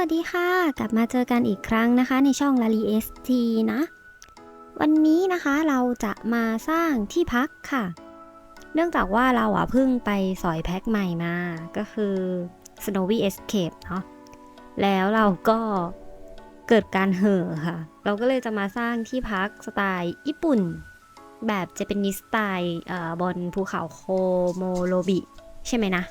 วัสดีค่ะ กลับมาเจอกันอีกครั้งนะคะ ในช่องลาลีเอสทีนะ วันนี้นะคะเราจะมาสร้างที่พักค่ะ เนื่องจากว่าเราอะเพิ่งไปสอยแพ็คใหม่มา ก็คือ Snowy Escape เนาะแล้วเราก็เกิดการเห่อค่ะ เราก็เลยจะมาสร้างที่พักสไตล์ญี่ปุ่น แบบจะเป็นนิสไตล์เอ่อบนภูเขาโคโมโรบิ ใช่ไหมนะ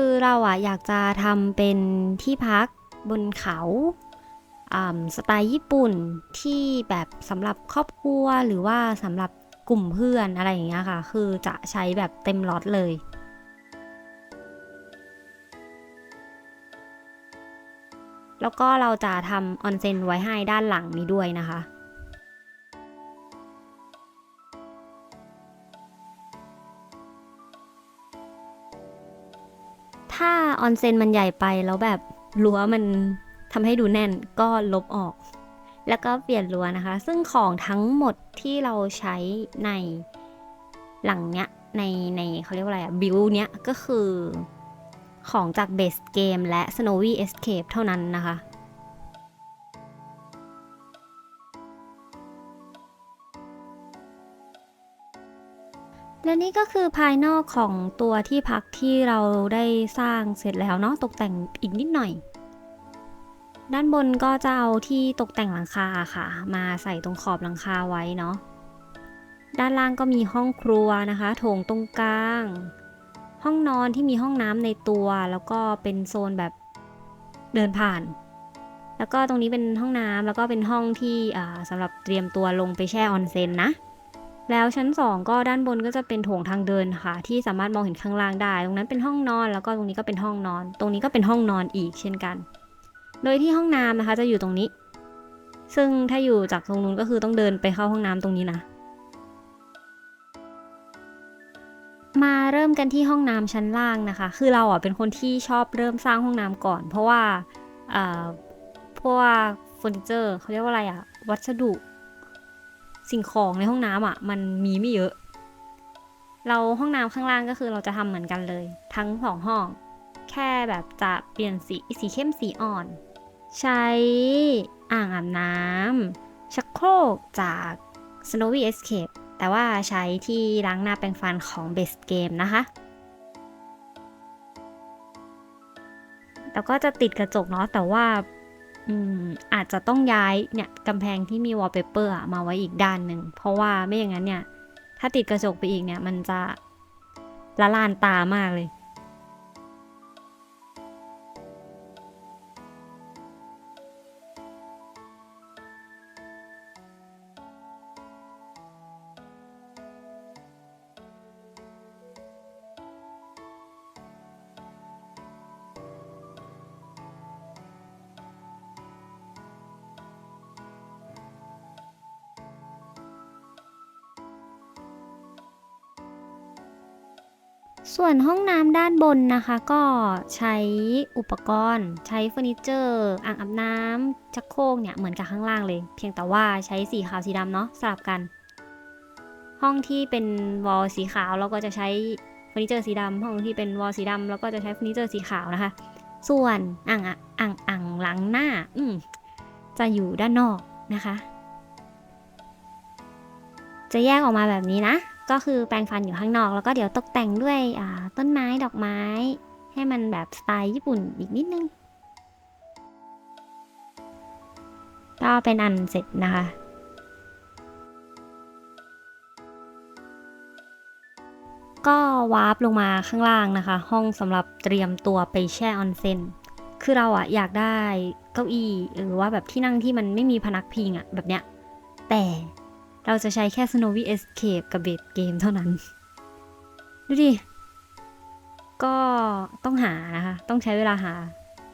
คือเราอะอยากจะทำเป็นที่พักบนเขาสไตล์ญี่ปุ่นที่แบบสำหรับครอบครัวหรือว่าสำหรับกลุ่มเพื่อนอะไรอย่างเงี้ยค่ะ คือจะใช้แบบเต็มล็อตเลยแล้วก็เราจะทำออนเซ็นไว้ให้ด้านหลังนี้ด้วยนะคะ ออนเซนมันใหญ่ไปแล้วแบบรั้วมันทำให้ดูแน่นก็ลบออก แล้วก็เปลี่ยนรั้วนะคะ ซึ่งของทั้งหมดที่เราใช้ในหลังเนี้ยในในเขาเรียกว่าอะไรอะบิวเนี้ยก็คือของจากเบสเกมและ Snowy Escape เท่านั้นนะคะ และนี่ก็คือภายนอกของตัวที่พักที่เราได้สร้างเสร็จแล้วเนาะตกแต่งอีกนิดหน่อย ด้านบนก็จะเอาที่ตกแต่งหลังคาค่ะ มาใส่ตรงขอบหลังคาไว้เนาะด้านล่างก็มีห้องครัวนะคะโถงตรงกลาง ห้องนอนที่มีห้องน้ำในตัว แล้วก็เป็นโซนแบบเดินผ่าน แล้วก็ตรงนี้เป็นห้องน้ำแล้วก็เป็นห้องที่อ่าสำหรับเตรียมตัวลงไปแช่ออนเซ็นนะ แล้วชั้น 2 ก็ด้านบนก็จะเป็นโถงทางเดินค่ะ ที่สามารถมองเห็นข้างล่างได้ ตรงนั้นเป็นห้องนอนแล้วก็ตรงนี้ก็เป็นห้องนอน ตรงนี้ก็เป็นห้องนอนอีกเช่นกัน โดยที่ห้องน้ำนะคะจะอยู่ตรงนี้ ซึ่งถ้าอยู่จากตรงนู้นก็คือต้องเดินไปเข้าห้องน้ำตรงนี้นะมาเริ่มกันที่ห้องน้ำชั้นล่างนะคะ คือเราอะเป็นคนที่ชอบเริ่มสร้างห้องน้ำก่อน เพราะว่าอ่าพวกเฟอร์นิเจอร์เขาเรียกว่าอะไรอะ วัสดุ สิ่งของในห้องน้ำอะ มันมีไม่เยอะ เราห้องน้ำข้างล่างก็คือเราจะทำเหมือนกันเลย ทั้งสองห้อง แค่แบบจะเปลี่ยนสีสีเข้มสีอ่อน ใช้อ่างอาบน้ำชักโครกจาก Snowy Escape แต่ว่าใช้ที่ล้างหน้าแปรงฟันของ Best Game นะคะแล้วก็จะติดกระจกเนาะแต่ว่า อืมอาจจะต้องย้ายเนี่ยกำแพงที่มีวอลเปเปอร์มาไว้อีกด้านหนึ่ง เพราะว่าไม่อย่างนั้นเนี่ย ถ้าติดกระจกไปอีกเนี่ย มันจะละลานตามากเลย ส่วนห้องน้ำด้านบนนะคะ ก็ใช้อุปกรณ์ ใช้เฟอร์นิเจอร์อ่างอาบน้ำชักโครกเนี่ยเหมือนกับข้างล่างเลย เพียงแต่ว่าใช้สีขาวสีดำเนาะสลับกัน ห้องที่เป็นวอลสีขาวเราก็จะใช้เฟอร์นิเจอร์สีดำห้องที่เป็นวอลสีดำเราก็จะใช้เฟอร์นิเจอร์สีขาวนะคะ ส่วนอ่างอ่างอ่างหลังหน้าอืจะอยู่ด้านนอกนะคะ จะแยกออกมาแบบนี้นะ ก็คือแปรงฟันอยู่ข้างนอก แล้วก็เดี๋ยวตกแต่งด้วยต้นไม้ดอกไม้ ให้มันแบบสไตล์ญี่ปุ่นอีกนิดนึง ก็เป็นอันเสร็จนะคะก็วาร์ปลงมาข้างล่างนะคะ ห้องสำหรับเตรียมตัวไปแช่ออนเซ็นคือเราอะอยากได้เก้าอี้หรือว่าแบบที่นั่งที่มันไม่มีพนักพิงอะแบบเนี้ย แต่ เราจะใช้แค่ Snowy Escape กับ Base Game เท่านั้น ดูดิ ก็ต้องหานะคะ ต้องใช้เวลาหา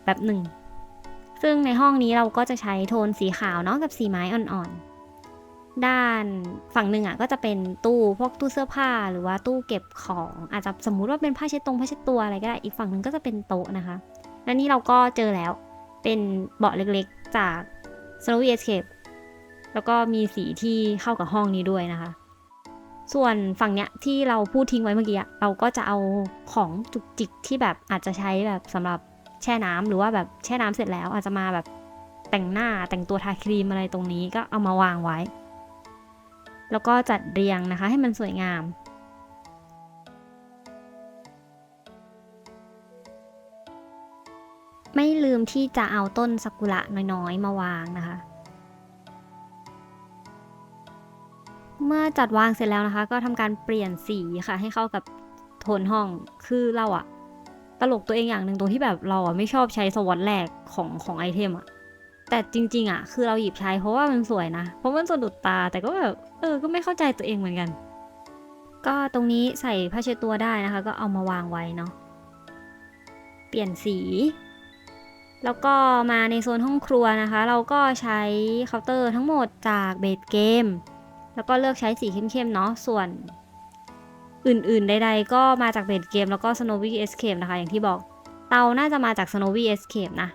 แบบหนึ่ง ซึ่งในห้องนี้เราก็จะใช้โทนสีขาวเนาะกับสีไม้อ่อนๆ ด้านฝั่งหนึ่งอะก็จะเป็นตู้พวกตู้เสื้อผ้าหรือว่าตู้เก็บของอาจจะสมมุติว่าเป็นผ้าเช็ดตรงผ้าเช็ดตัวอะไรก็ได้ อีกฝั่งหนึ่งก็จะเป็นโต๊ะนะคะ และนี่เราก็เจอแล้วเป็นเบาะเล็กๆจาก Snowy Escape แล้วก็มีสีที่เข้ากับห้องนี้ด้วยนะคะ ส่วนฝั่งเนี้ยที่เราพูดทิ้งไว้เมื่อกี้เราก็จะเอาของจุกจิกที่แบบอาจจะใช้แบบสำหรับแช่น้ำหรือว่าแบบแช่น้ำเสร็จแล้ว อาจจะมาแบบแต่งหน้าแต่งตัวทาครีมอะไรตรงนี้ก็เอามาวางไว้ แล้วก็จัดเรียงนะคะ ให้มันสวยงามไม่ลืมที่จะเอาต้นซากุระน้อยๆ มาวางนะคะ เมื่อจัดวางเสร็จแล้วนะคะ ก็ทำการเปลี่ยนสีค่ะ ให้เข้ากับโทนห้องคือเราอะตลกตัวเองอย่างหนึ่งตรงที่แบบเราอะไม่ชอบใช้สวอตแรกของของไอเทมอะแต่จริง ๆอะคือเราหยิบใช้เพราะว่ามันสวยนะ เพราะมันสะดุดตาแต่ก็แบบเออก็ไม่เข้าใจตัวเองเหมือนกัน ก็ตรงนี้ใส่ผ้าเช็ดตัวได้นะคะ ก็เอามาวางไว้เนาะเปลี่ยนสี แล้วก็มาในโซนห้องครัวนะคะ เราก็ใช้เคาน์เตอร์ทั้งหมดจากเบดเกม แล้วก็เลือกใช้สีเข้มๆเนาะส่วนอื่นๆ ใดๆ ก็มาจากเบดเกมแล้วก็ Snowy Escape นะคะ อย่างที่บอก เตาน่าจะมาจาก Snowy Escape นะ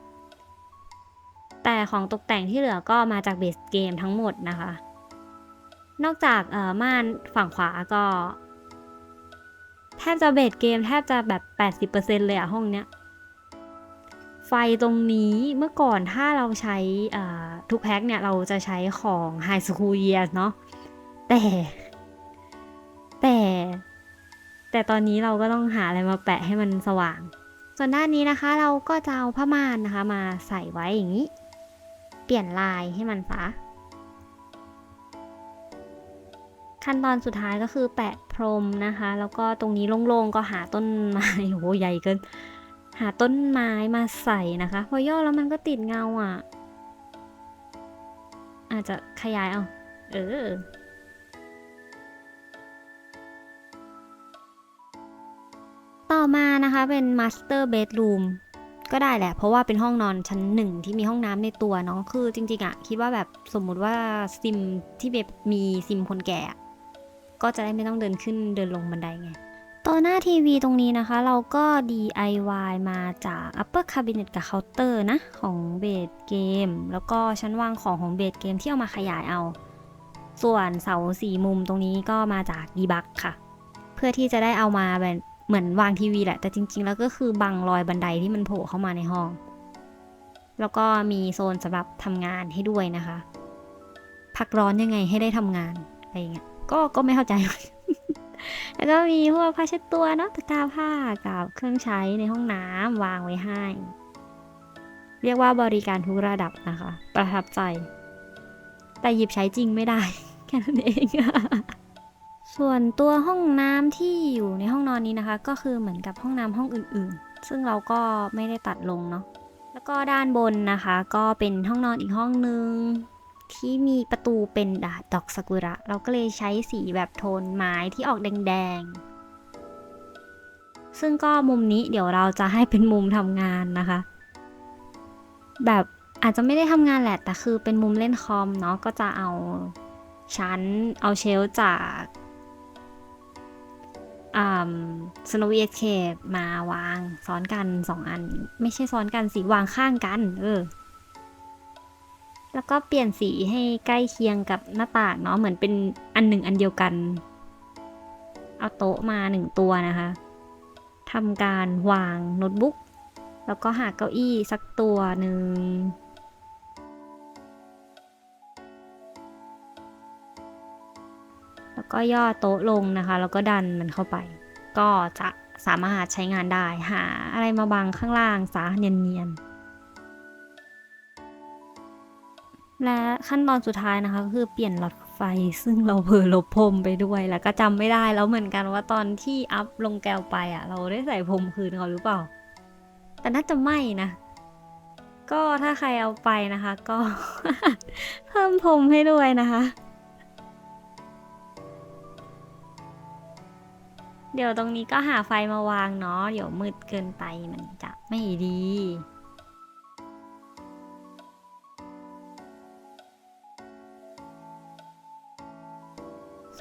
แต่ของตกแต่งที่เหลือก็มาจากเบสเกมทั้งหมดนะคะ นอกจากม่านฝั่งขวาก็ แทบจะเบสเกมแทบจะแบบ 80%เลยอะห้องเนี้ย ไฟตรงนี้เมื่อก่อนถ้าเราใช้ทุกแพ็คเนี่ย เราจะใช้ของ High School Years เนาะ แต่ แต่ แต่ตอนนี้เราก็ต้องหาอะไรมาแปะให้มันสว่าง ส่วนด้านนี้นะคะเราก็จะเอาผ้าม่านนะคะ มาใส่ไว้อย่างนี้ เปลี่ยนลายให้มันซะขั้นตอนสุดท้ายก็คือแปะพรมนะคะ แล้วก็ตรงนี้โล่งๆก็หาต้นไม้โหใหญ่เกิน หาต้นไม้มาใส่นะคะ พอย่อแล้วมันก็ติดเงาอะ อาจจะขยายเอา เออ ต่อมานะคะเป็น Master Bedroom ก็ได้แหละ เพราะว่าเป็นห้องนอนชั้นหนึ่งที่มีห้องน้ำในตัวเนาะคือจริงๆอะคิดว่าแบบสมมุติว่าซิมที่แบบมีซิมคนแก่อะก็จะได้ไม่ต้องเดินขึ้นเดินลงบันไดไงตัวหน้าทีวีตรงนี้นะคะ เราก็ DIY มาจาก Upper Cabinet กับเคาน์เตอร์นะ ของเบดเกมแล้วก็ชั้นวางของของเบดเกมที่เอามาขยายเอา ส่วนเสาสี่มุมตรงนี้ก็มาจาก d b u g ค่ะ เพื่อที่จะได้เอามาแบบ เหมือนวางทีวีแหละ แต่จริง ๆ แล้วก็คือบังรอยบันไดที่มันโผล่เข้ามาในห้อง แล้วก็มีโซนสำหรับทำงานให้ด้วยนะคะ พักร้อนยังไงให้ได้ทำงานอะไรอย่างเงี้ยก็ก็ไม่เข้าใจ แล้วก็มีพวกผ้าเช็ดตัวเนาะตะกร้าผ้ากับเครื่องใช้ในห้องน้ำวางไว้ให้ เรียกว่าบริการทุกระดับนะคะ ประทับใจ แต่หยิบใช้จริงไม่ได้ แค่นั้นเอง ส่วนตัวห้องน้ำที่อยู่ในห้องนอนนี้นะคะ ก็คือเหมือนกับห้องน้ำห้องอื่นๆ ซึ่งเราก็ไม่ได้ตัดลงเนาะแล้วก็ด้านบนนะคะ ก็เป็นห้องนอนอีกห้องนึง ที่มีประตูเป็นดอกซากุระ เราก็เลยใช้สีแบบโทนไม้ที่ออกแดงๆ ซึ่งก็มุมนี้เดี๋ยวเราจะให้เป็นมุมทำงานนะคะ แบบอาจจะไม่ได้ทำงานแหละแต่คือเป็นมุมเล่นคอมเนาะก็จะเอาชั้นเอาเชลจาก อ่า Snowy Escape มาวางซ้อนกันสองอัน ไม่ใช่ซ้อนกันสีวางข้างกัน เออ แล้วก็เปลี่ยนสีให้ใกล้เคียงกับหน้าต่างเนาะเหมือนเป็นอันหนึ่งอันเดียวกัน เอาโต๊ะมาหนึ่งตัวนะคะทำการวางโน้ตบุ๊กแล้วก็หาเก้าอี้สักตัวหนึ่ง แล้วก็ย่อโต๊ะลงนะคะ แล้วก็ดันมันเข้าไป ก็จะสามารถใช้งานได้ หาอะไรมาบังข้างล่างซะเนียนๆ และขั้นตอนสุดท้ายนะคะก็คือเปลี่ยนหลอดไฟ ซึ่งเราเผลอลบพรมไปด้วย แล้วก็จำไม่ได้แล้วเหมือนกันว่าตอนที่อัพลงแก้วไปอะ เราได้ใส่พรมคืนเขาหรือเปล่า แต่น่าจะไม่นะก็ถ้าใครเอาไปนะคะ ก็ เพิ่มพรมให้ด้วยนะคะ เดี๋ยวตรงนี้ก็หาไฟมาวางเนาะ เดี๋ยวมืดเกินไปมันจะไม่ดี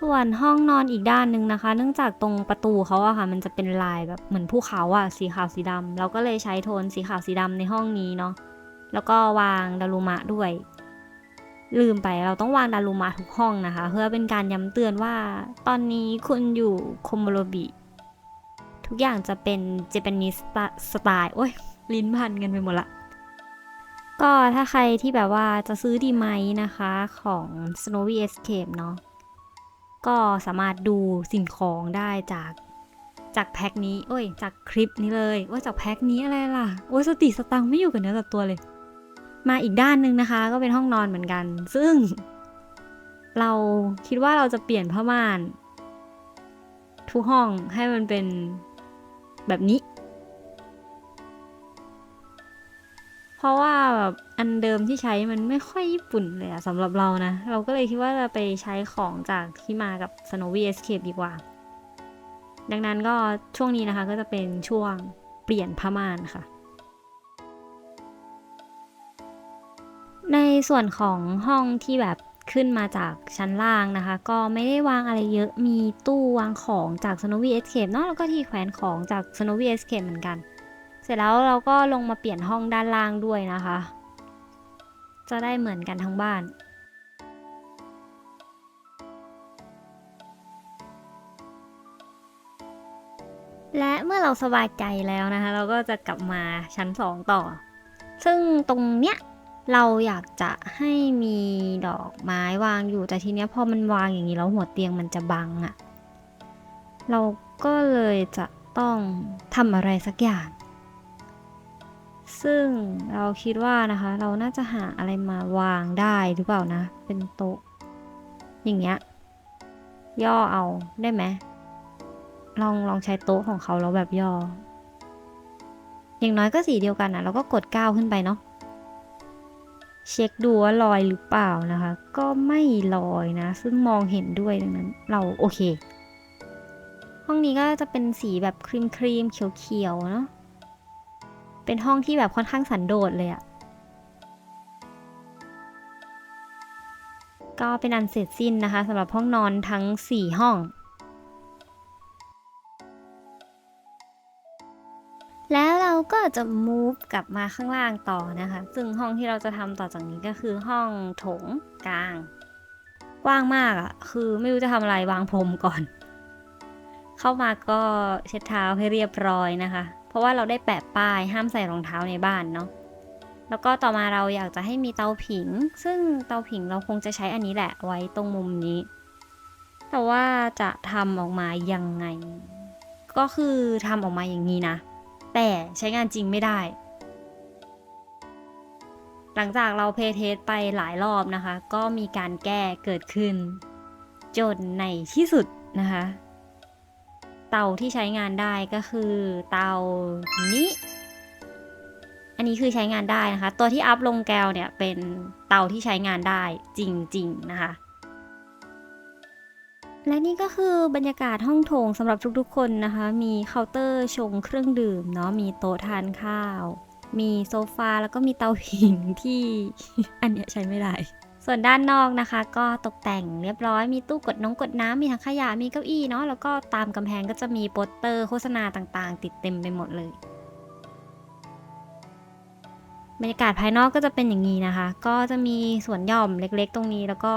ส่วนห้องนอนอีกด้านหนึ่งนะคะ เนื่องจากตรงประตูเขาอะค่ะ มันจะเป็นลายแบบเหมือนภูเขาอะสีขาวสีดำเราก็เลยใช้โทนสีขาวสีดำในห้องนี้เนาะ แล้วก็วางดารุมะด้วย ลืมไปเราต้องวางดารุมะทุกห้องนะคะ เพื่อเป็นการย้ำเตือนว่า ตอนนี้คุณอยู่โคโมโรบิทุกอย่างจะเป็นเจแปนิสสไตล์โอ้ยลิ้นพันกันไปหมดละ ก็ถ้าใครที่แบบว่าจะซื้อดีไหมนะคะของ Snowy Escape เนาะก็สามารถดูสิ่งของได้จากจากแพ็คนี้ โอ้ย จากคลิปนี้เลย ว่าจากแพ็คนี้อะไรล่ะ โอ้ยสติสตังค์ไม่อยู่กับเนื้อกับตัวเลย มาอีกด้านหนึ่งนะคะ ก็เป็นห้องนอนเหมือนกัน ซึ่ง เราคิดว่าเราจะเปลี่ยนผ้าม่าน ทุกห้องให้มันเป็นแบบนี้ เพราะว่าแบบอันเดิมที่ใช้มันไม่ค่อยญี่ปุ่นเลยอะสำหรับเรานะ เราก็เลยคิดว่าจะไปใช้ของจากที่มากับ Snowy Escape ดีกว่า ดังนั้นก็ช่วงนี้นะคะก็จะเป็นช่วงเปลี่ยนผ้าม่านค่ะ ในส่วนของห้องที่แบบขึ้นมาจากชั้นล่างนะคะ ก็ไม่ได้วางอะไรเยอะมีตู้วางของจาก Snowy Escape เนาะแล้วก็ที่แขวนของจาก Snowy Escape เหมือนกัน เสร็จแล้วเราก็ลงมาเปลี่ยนห้องด้านล่างด้วยนะคะ จะได้เหมือนกันทั้งบ้านและเมื่อเราสบายใจแล้วนะคะ เราก็จะกลับมาชั้น 2 ต่อ ซึ่งตรงเนี้ย เราอยากจะให้มีดอกไม้วางอยู่แต่ทีเนี้ยพอมันวางอย่างนี้แล้วหัวเตียงมันจะบังอะเราก็เลยจะต้องทำอะไรสักอย่าง ซึ่งเราคิดว่านะคะ เราน่าจะหาอะไรมาวางได้หรือเปล่านะ เป็นโต๊ะ อย่างเงี้ย ย่อเอาได้ไหมลองลองใช้โต๊ะของเขาแล้วแบบย่อ อย่างน้อยก็สีเดียวกันนะเราก็กดก้าวขึ้นไปเนาะ เช็คดูว่าลอยหรือเปล่านะคะ ก็ไม่ลอยนะ ซึ่งมองเห็นด้วยดังนั้น เราโอเค ห้องนี้ก็จะเป็นสีแบบครีมครีมๆเขียวๆเนาะเป็นห้องที่แบบค่อนข้างสันโดษเลยอะก็เป็นอันเสร็จสิ้นนะคะสำหรับห้องนอนทั้ง 4 ห้อง ราจะ move กลับมาข้างล่างต่อนะคะ ซึ่งห้องที่เราจะทำต่อจากนี้ก็คือห้องโถงกลาง กว้างมากอะ่ะ คือไม่รู้จะทำอะไรวางพรมก่อน เข้ามาก็เช็ดเท้าให้เรียบร้อยนะคะ เพราะว่าเราได้แปะป้ายห้ามใส่รองเท้าในบ้านเนาะแล้วก็ต่อมาเราอยากจะให้มีเตาผิง ซึ่งเตาผิงเราคงจะใช้อันนี้แหละไว้ตรงมุมนี้ แต่ว่าจะทำออกมายังไง ก็คือทำออกมาอย่างนี้นะ แต่ใช้งานจริงไม่ได้ หลังจากเราเพย์เทสไปหลายรอบนะคะ ก็มีการแก้เกิดขึ้น จนในที่สุดนะคะ เตาที่ใช้งานได้ก็คือเตานี้อันนี้คือใช้งานได้นะคะ ตัวที่อัพลงแก้วเนี่ยเป็นเตาที่ใช้งานได้จริง ๆ นะคะ และนี่ก็คือบรรยากาศห้องโถงสำหรับทุกๆคนนะคะ มีเคาน์เตอร์ชงเครื่องดื่มเนาะมีโต๊ะทานข้าว มีโซฟาแล้วก็มีเตาผิงที่ อันเนี้ยใช้ไม่ได้ ส่วนด้านนอกนะคะ ก็ตกแต่งเรียบร้อยมีตู้กดน้องกดน้ำมีถังขยะมีเก้าอี้เนาะแล้วก็ตามกำแพงก็จะมีโปสเตอร์โฆษณาต่างๆ ติดเต็มไปหมดเลย บรรยากาศภายนอกก็จะเป็นอย่างนี้นะคะ ก็จะมีสวนหย่อมเล็กๆ ตรงนี้ แล้วก็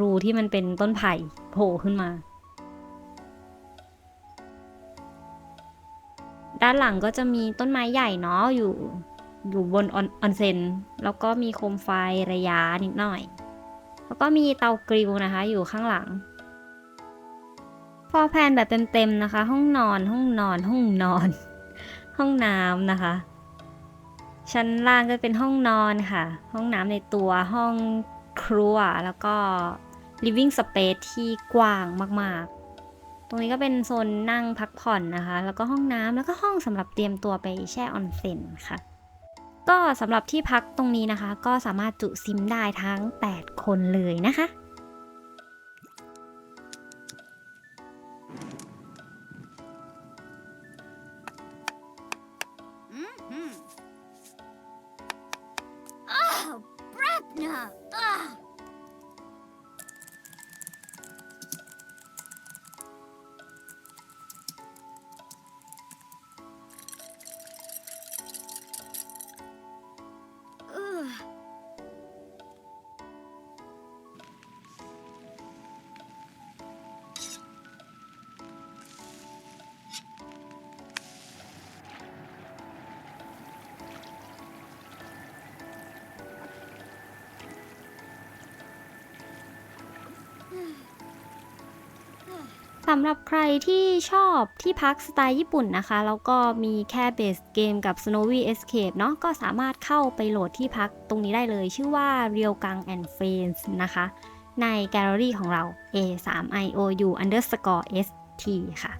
รูที่มันเป็นต้นไผ่โผล่ขึ้นมา ด้านหลังก็จะมีต้นไม้ใหญ่เนาะอยู่อยู่บนออนเซนแล้วก็มีโคมไฟระยะนิดหน่อย แล้วก็มีเตากริลนะคะ อยู่ข้างหลังพอแพนแบบเต็มๆนะคะ ห้องนอนห้องนอนห้องนอน ห้องน้ำนะคะ ชั้นล่างก็เป็นห้องนอนค่ะ ห้องน้ำในตัวห้องครัวแล้วก็ living space ที่กว้างมากๆ ตรงนี้ก็เป็นโซนนั่งพักผ่อนนะคะ แล้วก็ห้องน้ำแล้วก็ห้องสำหรับเตรียมตัวไปแช่ออนเซ็นค่ะ ก็สำหรับที่พักตรงนี้นะคะ ก็สามารถจุซิมได้ทั้ง 8 คนเลยนะคะำหรับใครที่ชอบที่พักสไตล์ญี่ปุ่นนะคะ แล้วก็มีแค่เบสเกมกับ Snowy Escape เนาะก็สามารถเข้าไปโหลดที่พักตรงนี้ได้เลยชื่อว่า r e a l g a n g and Friends นะคะ ในแกลเลอรี่ของเรา a3iou underscore st ค่ะ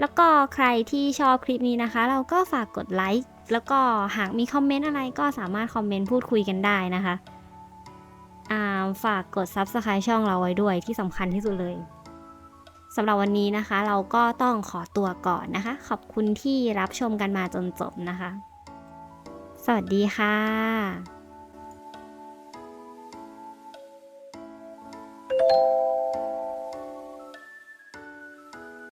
แล้วก็ใครที่ชอบคลิปนี้นะคะ เราก็ฝากกดไลค์แล้วก็หากมีคอมเมนต์อะไรก็สามารถคอมเมนต์พูดคุยกันได้นะคะฝากกด Subscribe ช่องเราไว้ด้วยที่สำคัญที่สุดเลย สำหรับวันนี้นะคะ เราก็ต้องขอตัวก่อนนะคะ ขอบคุณที่รับชมกันมาจนจบนะคะ สวัสดีค่ะ